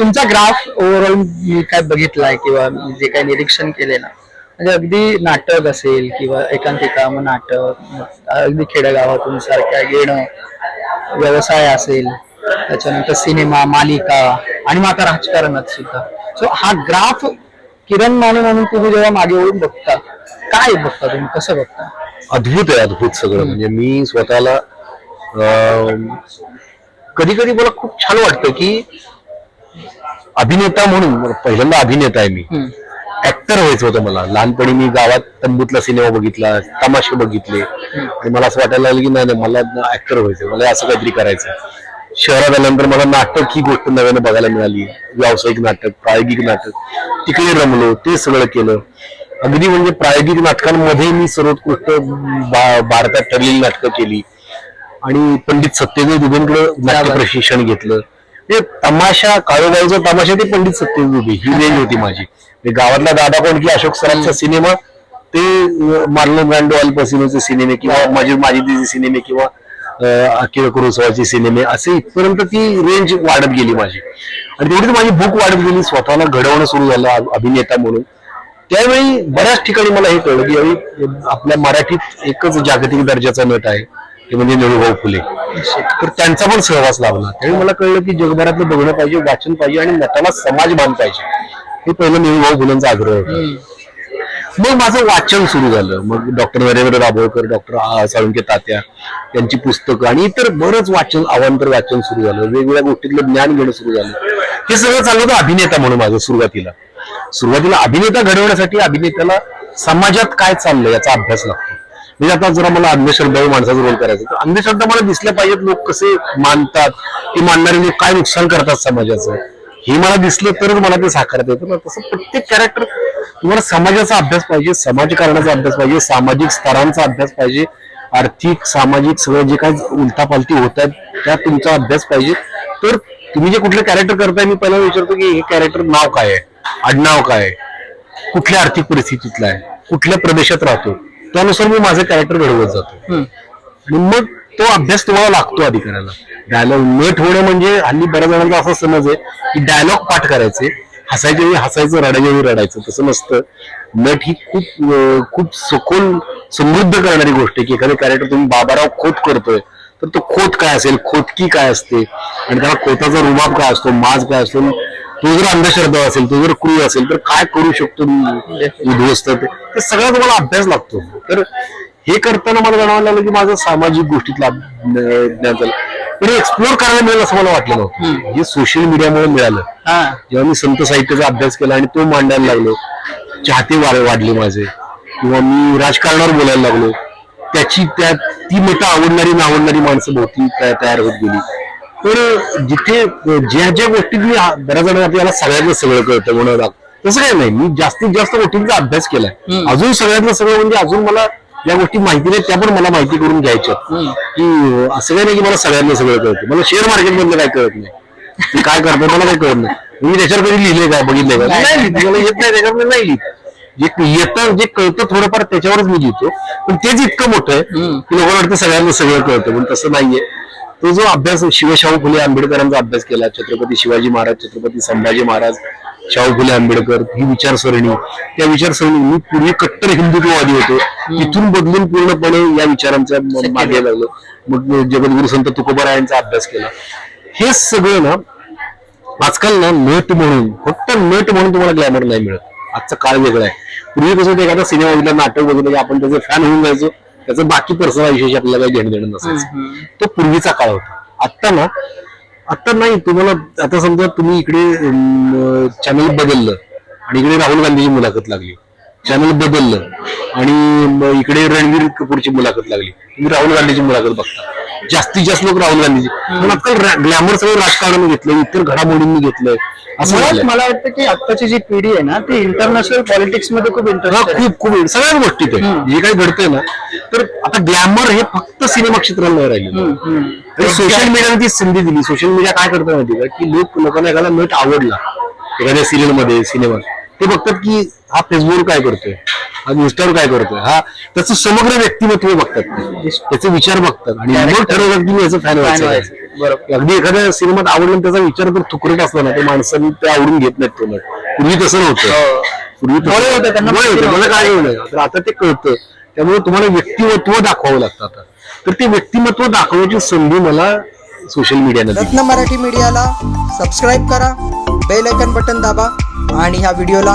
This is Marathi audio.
तुमचा ग्राफ ओव्हरऑल मी काय बघितलाय किंवा मी जे काही निरीक्षण केले ना म्हणजे अगदी नाटक असेल किंवा एकांकिका मग नाटक अगदी खेडेगावातून सारख्या येणं व्यवसाय असेल त्याच्यानंतर सिनेमा मालिका आणि मग आता राजकारणात सुद्धा. सो हा ग्राफ किरण माने म्हणून तुम्ही जेव्हा मागे वळून बघता काय बघता तुम्ही? कसं बघता? अद्भुत आहे अद्भुत सगळं. म्हणजे मी स्वतःला कधी कधी मला खूप छान वाटतं की अभिनेता म्हणून पहिल्यांदा अभिनेता आहे मी. ऍक्टर व्हायचं होतं मला. लहानपणी मी गावात तंबूतला सिनेमा बघितला तमाशे बघितले. आणि मला असं वाटायला लागलं की नाही नाही, मला ऍक्टर व्हायचं मला असं काहीतरी करायचं शहरात आल्यानंतर मला नाटक ही गोष्ट नव्यानं बघायला मिळाली. व्यावसायिक नाटक प्रायोगिक नाटक. तिकडे रमलो ते सगळं केलं. अगदी म्हणजे प्रायोगिक नाटकांमध्ये मी सर्वोत्कृष्ट भारतात ठरलेली नाटकं केली. आणि पंडित सत्यदेव दुबेंकडे नाट्य प्रशिक्षण घेतलं. ते तमाशा काळूबाईचा तमाशा ते पंडित सत्यदेव दुबे ही रेंज होती माझी. गावातला दादा कोण की अशोक सरांचा सिनेमा ते मार्लन ब्रँडो अल्पसिनोचे सिनेमे किंवा माझी माझी दिदी सिनेमे किंवा अखिल कुरुसवाचे सिनेमे असे इथपर्यंत ती रेंज वाढत गेली माझी. आणि तेवढीच माझी भूक वाढत गेली स्वतःला घडवणं सुरू झालं अभिनेता म्हणून. त्यावेळी बऱ्याच ठिकाणी मला हे कळलं की यावेळी आपल्या मराठीत एकच जागतिक दर्जाचा नट आहे. ते म्हणजे निळूभाऊ फुले. तर त्यांचा पण सहवास लाभला. त्यावेळी मला कळलं की जगभरातलं बघणं पाहिजे वाचन पाहिजे आणि नटाला समाजबान पाहिजे. हे पहिलं निळूभाऊ फुलेंचा आग्रह होता. मग माझं वाचन सुरू झालं. मग डॉक्टर नरेंद्र दाभोळकर डॉक्टर साळुंके तात्या यांची पुस्तकं आणि इतर बरंच वाचन अवांतर वाचन सुरू झालं. वेगवेगळ्या गोष्टीतलं ज्ञान घेणं सुरू झालं. हे सगळं चाललं होतं अभिनेता म्हणून माझं सुरुवातीला. सुरुवातीला अभिनेता घडवण्यासाठी अभिनेत्याला समाजात काय चाललंय याचा अभ्यास लागतो. म्हणजे आता जरा मला अंधश्रद्धा माणसाचा रोल करायचा तर अंधश्रद्धा मला दिसल्या पाहिजेत लोक कसे मानतात ते मानणारे लोक काय नुकसान करतात समाजाचं? हे मला दिसलं तरच मला ते साकारता येतं ना. तसं प्रत्येक कॅरेक्टर तुम्हाला समाजाचा अभ्यास पाहिजे समाजकारणाचा अभ्यास पाहिजे सामाजिक स्तरांचा अभ्यास पाहिजे आर्थिक सामाजिक सगळं जे काय उलटापालटी होत आहेत त्या तुमचा अभ्यास पाहिजे. तर तुम्ही जे कुठलं कॅरेक्टर करताय मी पहिला विचारतो की हे कॅरेक्टर नाव काय आहे? आडनाव काय आहे? कुठल्या आर्थिक परिस्थितीतला आहे? कुठल्या प्रदेशात राहतो? त्यानुसार मी माझं कॅरेक्टर घडवत जातो. आणि मग तो अभ्यास तुम्हाला लागतो आधी करायला. डायलॉग नट होणं म्हणजे हल्ली बऱ्याच जणांचा असा समज आहे की डायलॉग पाठ करायचे. हसायच्या वेळी हसायचं रडायच्या वेळी रडायचं. तसं नसतं. नट ही खूप खूप सखोल समृद्ध करणारी गोष्ट आहे की एखादं कॅरेक्टर तुम्ही बाबाराव खोत करतोय तर तो खोत काय असेल? खोतकी काय असते? आणि त्याला खोताचा रुबाब काय असतो? माज काय असतो? तो जर अंधश्रद्धा असेल तो जर क्रूर असेल तर काय करू शकतो मी? उद्ध्वस्त ते सगळा तुम्हाला अभ्यास लागतो. तर हे करताना मला जाणवायला लागलं की माझं सामाजिक गोष्टीतला ज्ञान झालं. पण एक्सप्लोर करायला मिळेल असं मला वाटलं नव्हतं. हे सोशल मीडियामुळे मिळालं. जेव्हा मी संत साहित्याचा अभ्यास केला आणि तो मांडायला लागलो चाहते वाढ वाढले माझे. किंवा मी राजकारणावर बोलायला लागलो. त्याची त्या ती लोक आवडणारी नावडणारी माणसं भोवती तया- तयार होत गेली. तर जिथे ज्या ज्या गोष्टी बऱ्याच जणांना आपल्याला सगळ्यातलं सगळं कळतं म्हणून. तसं काय नाही मी जास्तीत जास्त गोष्टींचा अभ्यास केलाय. अजून सगळ्यातलं सगळं म्हणजे अजून मला ज्या गोष्टी माहिती नाही त्या पण मला माहिती करून घ्यायच्या. की असं काय नाही की मला सगळ्यातलं सगळं कळतं. मला शेअर मार्केट मधलं काय कळत नाही. मी काय करतो मला काही कळत नाही. मी त्याच्यावर कधी लिहिले काय बघितलंय का नाही. लिहित. येत नाही त्याच्यावर नाही लिहित. जे येतं जे कळतं थोडंफार त्याच्यावरच मी लिहितो. पण तेच इतकं मोठं आहे की लोकांना वाटतं सगळ्यांना सगळं कळतं पण तसं नाहीये. तो जो अभ्यास शिवशाहू फुले आंबेडकरांचा अभ्यास केला छत्रपती शिवाजी महाराज छत्रपती संभाजी महाराज शाहू फुले आंबेडकर ही विचारसरणी त्या विचारसरणी मी पूर्वी कट्टर हिंदुत्ववादी होतो. तिथून बदलून पूर्णपणे या विचारांच्या म- मागे लागलो. मग जगद्गुरु संत तुकोबारायांचा अभ्यास केला. हे सगळं ना आजकाल ना नट म्हणून फक्त नट म्हणून तुम्हाला ग्लॅमर नाही मिळत. आजचा काळ वेगळा आहे. पूर्वी कसं होतं एखादा सिनेमा बघितला नाटक बघितलं की आपण त्याचे फॅन होऊन जायचो. त्याचं बाकी पर्सनल आयुष्याशी आपल्याला काही घेणं देणं नसायचं तो पूर्वीचा काळ होता. आता ना आता नाही तुम्हाला आता समजा तुम्ही इकडे चॅनल बदललं आणि इकडे राहुल गांधीची मुलाखत लागली. चॅनल बदललं आणि इकडे रणवीर कपूरची मुलाखत लागली. तुम्ही राहुल गांधीची मुलाखत बघता. जास्तीत जास्त लोक राहुल गांधीची पण आजकाल ग्लॅमर सगळं राजकारणाने घेतलं इतर घडामोडींनी घेतलंय असं मुळात. मला वाटतं की आत्ताची जी पिढी आहे ना ती इंटरनॅशनल पॉलिटिक्समध्ये खूप इंटरेस्ट खूप खूप सगळ्याच गोष्टीत आहे. जे काही घडतंय ना तर आता ग्लॅमर हे फक्त सिनेमा क्षेत्राला नाही राहिले सोशल मीडियाने ती संधी दिली. सोशल मीडिया काय करतं माहिती का? की लोक लोकांना एखादा नट आवडला एखाद्या सिरियलमध्ये सिनेमात ते बघतात की हा फेसबुक काय करतोय? आणि इंस्टावर काय करतोय? हा त्याचं समग्र व्यक्तिमत्व बघतात ते. त्याचे विचार बघतात. आणि मग ठरवतात की मी याचं फॅन व्हायचं अगदी एखाद्या सिनेमात आवडलं त्याचा विचार जर तुकरट असला ना ते माणसांनी ते आवडून घेत नाहीत तो नट पूर्वी तसं नव्हतं. हो. पूर्वी मला. काय तर आता ते कळतं. त्यामुळे तुम्हाला व्यक्तिमत्व दाखवावं लागतं आता. तर ते व्यक्तिमत्व दाखवण्याची संधी मला सोशल मीडियाने दिली रत्न मराठी मीडियाला सबस्क्राईब करा बेल आयकन बटन दाबा आणि ह्या व्हिडिओला